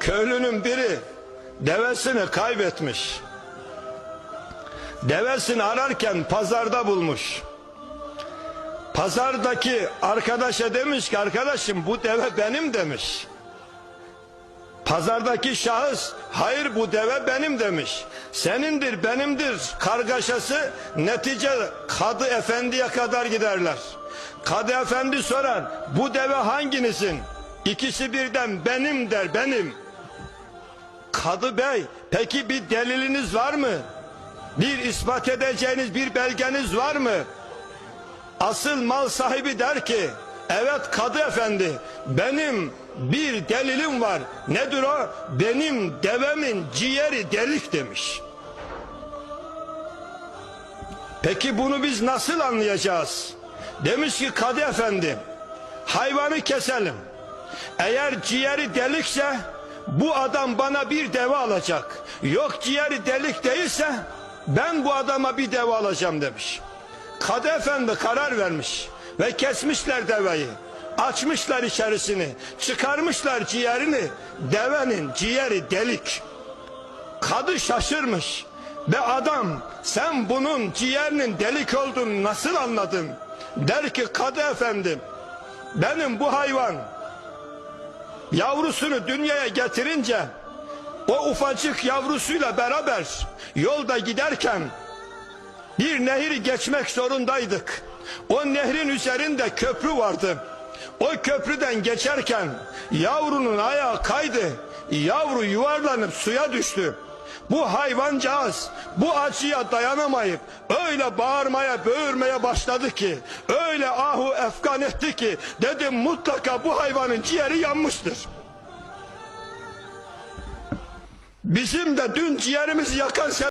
köylünün biri devesini kaybetmiş. Devesini ararken pazarda bulmuş. Pazardaki arkadaşa demiş ki arkadaşım bu deve benim demiş. Pazardaki şahıs hayır bu deve benim demiş. Senindir benimdir kargaşası netice kadı efendiye kadar giderler. Kadı efendi sorar bu deve hanginizin? İkisi birden benim der benim. Kadı bey peki bir deliliniz var mı? Bir ispat edeceğiniz bir belgeniz var mı? Asıl mal sahibi der ki evet kadı efendi benim bir delilim var. Nedir o? Benim devemin ciğeri delik demiş. Peki bunu biz nasıl anlayacağız? Demiş ki kadı efendi hayvanı keselim. Eğer ciğeri delikse bu adam bana bir deve alacak. Yok ciğeri delik değilse ben bu adama bir deve alacağım demiş. Kadı efendi karar vermiş ve kesmişler deveyi. Açmışlar içerisini, çıkarmışlar ciğerini. Devenin ciğeri delik. Kadı şaşırmış. Be adam sen bunun ciğerinin delik olduğunu nasıl anladın? Der ki kadı efendim benim bu hayvan yavrusunu dünyaya getirince o ufacık yavrusuyla beraber yolda giderken bir nehri geçmek zorundaydık. O nehrin üzerinde köprü vardı. O köprüden geçerken yavrunun ayağı kaydı. Yavru yuvarlanıp suya düştü. Bu hayvancağız bu acıya dayanamayıp öyle bağırmaya böğürmeye başladı ki öyle ahu efkan etti ki dedim mutlaka bu hayvanın ciğeri yanmıştır. Bizim de dün ciğerimizi yakan